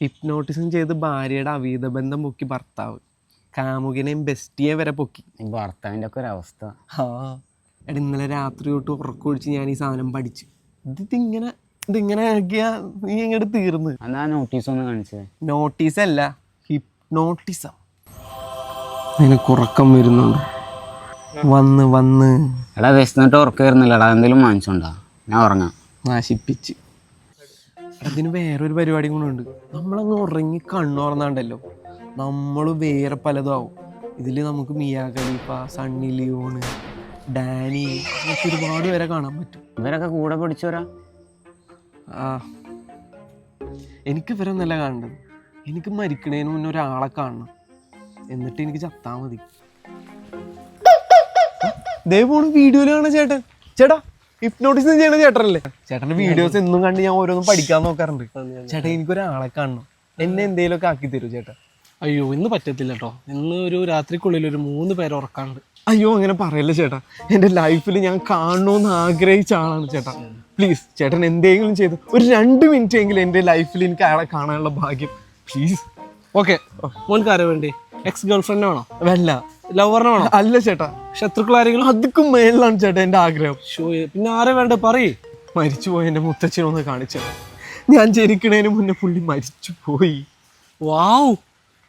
Hypnotism ചെയ്ത് ഭാര്യയുടെ അവീത ബന്ധം പൊക്കി ഭർത്താവ്. കാമുകിനെയും ബെസ്റ്റിയെ വരെ പൊക്കി. ഭർത്താവിന്റെ ഒക്കെ ഒരു അവസ്ഥ ആ എടാ ഇന്നലെ രാത്രി തൊട്ട് ഉറക്കൊഴിച്ച് ഞാൻ ഈ സാധനം പഠിച്ചു. ഇത് ഇതിങ്ങനെ ഇതിങ്ങനെ ആക്കിയാ നീ ഇങ്ങോട്ട് തീർന്ന്. എന്നാ നോട്ടീസ് ഒന്ന് കാണിച്ചത് നോട്ടീസ് അല്ല ഹിപ്നോട്ടിസം. നിനക്ക് ഉറക്കം വരുന്നുണ്ട്. വന്ന് വന്ന്. എടാ വിശന്നിട്ട് ഉറക്കം വരുന്നില്ലടാ. എന്തെങ്കിലും വാങ്ങിച്ചോണ്ടാ. ഞാൻ ഉറങ്ങാം. നശിപ്പിച്ച്. അതിന് വേറൊരു പരിപാടി കൂടെ ഉണ്ട്. നമ്മളങ്ങ് ഉറങ്ങി കണ്ണുറന്നാണ്ടല്ലോ നമ്മൾ വേറെ പലതും ആവും. ഇതിൽ നമുക്ക് Mia Khalifa Sunny Leone Dani അങ്ങനത്തെ ഒരുപാട് പേരെ കാണാൻ പറ്റും. ഇവരൊക്കെ കൂടെ പഠിച്ചോരാ ആ. എനിക്ക് ഇവരൊന്നല്ല കാണേണ്ടത്. എനിക്ക് മരിക്കണേന് മുന്നേ ഒരാളെ കാണണം. എന്നിട്ട് എനിക്ക് ചത്താ മതി. ദേ പോണു വീഡിയോയിൽ കാണാ ചേട്ടൻ. ചേട്ടാ ഹിപ്നോട്ടിസം ചെയ്യണ ചേട്ടനല്ലേ? ചേട്ടന്റെ വീഡിയോസ് എന്നും കണ്ട് ഞാൻ ഓരോന്നും പഠിക്കാൻ നോക്കാറുണ്ട്. ചേട്ടാ എനിക്കൊരാളെ കാണണം. എന്നെ എന്തേലുമൊക്കെ ആക്കി തരൂ ചേട്ടാ. അയ്യോ ഇന്ന് പറ്റത്തില്ല കേട്ടോ ഇന്ന് ഒരു രാത്രിക്കുള്ളിൽ ഒരു മൂന്ന് പേര് ഉറക്കാണ്ട് അയ്യോ അങ്ങനെ പറയല്ലേ ചേട്ടാ. എന്റെ ലൈഫിൽ ഞാൻ കാണണമെന്ന് ആഗ്രഹിച്ച ആളാണ് ചേട്ടാ. പ്ലീസ് ചേട്ടൻ എന്തെങ്കിലും ചെയ്ത്. ഒരു രണ്ട് മിനിറ്റ് എങ്കിലും എന്റെ ലൈഫിൽ എനിക്ക് അയാളെ കാണാനുള്ള ഭാഗ്യം. പ്ലീസ് ഓക്കെ മോൻ ആരാ വേണ്ടി? എക്സ് ഗേൾഫ്രണ്ട് വേണോ? വല്ല ലവറിനെ വേണോ? അല്ല ചേട്ടാ ശത്രുക്കൾ ആരെങ്കിലും അതുക്കും മേളിലാണ് ചേട്ടാ എന്റെ ആഗ്രഹം. ഷോ പിന്നെ ആരെ വേണ്ട? പറയേ. മരിച്ചുപോയി എന്റെ മുത്തച്ഛനൊന്ന് കാണിച്ചത് ഞാൻ ജനിക്കണേന് മുന്നേ പുള്ളി മരിച്ചു പോയി. വാവ്.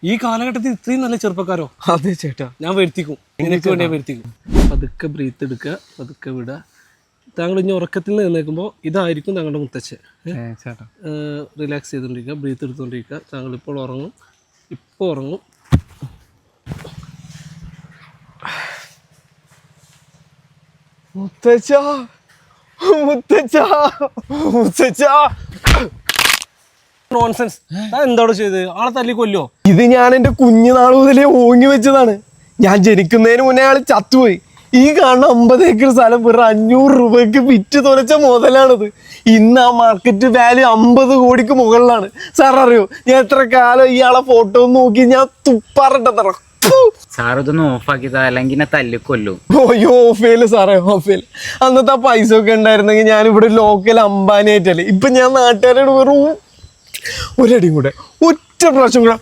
ഈ കാലഘട്ടത്തിൽ ഇത്രയും നല്ല ചെറുപ്പക്കാരോ? അതെ ചേട്ടാ. ഞാൻ വരുത്തിക്കും. എനിക്ക് വേണ്ടി വരുത്തിക്കും. പതുക്കെ ബ്രീത്ത് എടുക്കുക പതുക്കെ വിടുക. താങ്കൾ ഇനി ഉറക്കത്തിൽ നിന്ന് നിൽക്കുമ്പോൾ ഇതായിരിക്കും താങ്കളുടെ മുത്തച്ഛൻ. ചേട്ടാ. റിലാക്സ് ചെയ്തുകൊണ്ടിരിക്കുക ബ്രീത്ത് എടുത്തുകൊണ്ടിരിക്കുക. താങ്കൾ ഇപ്പോൾ ഉറങ്ങും. ഇപ്പോൾ ഉറങ്ങും. മുത്തച്ഛ മുത്തച്ഛ മുത്തച്ഛ. നോൺസെൻസ് എന്താണ് ചെയ്തത് ആളെ തല്ലി കൊല്ലോ. ഇത് ഞാൻ എന്റെ കുഞ്ഞുനാൾ മുതലേ ഓങ്ങി വെച്ചതാണ്. ഞാൻ ജനിക്കുന്നതിന് മുന്നേ ആൾ ചത്തുപോയി. ഈ കാണുന്ന അമ്പത് ഏക്കർ സ്ഥലം വെറും അഞ്ഞൂറ് രൂപയ്ക്ക് വിറ്റ് തുലച്ച മുതലാണിത്. ഇന്ന് ആ മാർക്കറ്റ് വാല്യൂ അമ്പത് കോടിക്ക് മുകളിലാണ്. സാർ അറിയോ? ഞാൻ എത്ര കാലം ഇയാളെ ഫോട്ടോ നോക്കി ഞാൻ തുപ്പാറിട്ടത്ര സാർ ഇതൊന്ന് ഓഫാക്കി താ അല്ലെങ്കിൽ എന്നെ തല്ലിക്കൊല്ലു ഓയോ ഓഫേൽ സാറേ ഓഫേൽ. അന്നത്തെ ആ പൈസ ഒക്കെ ഉണ്ടായിരുന്നെങ്കിൽ ഞാൻ ഇവിടെ ലോക്കൽ അംബാനിയായിട്ടല്ലേ. ഇപ്പൊ ഞാൻ നാട്ടുകാരോട് വെറും ഒരടിയും കൂടെ ഒറ്റ പ്രാവശ്യം കൂടെ.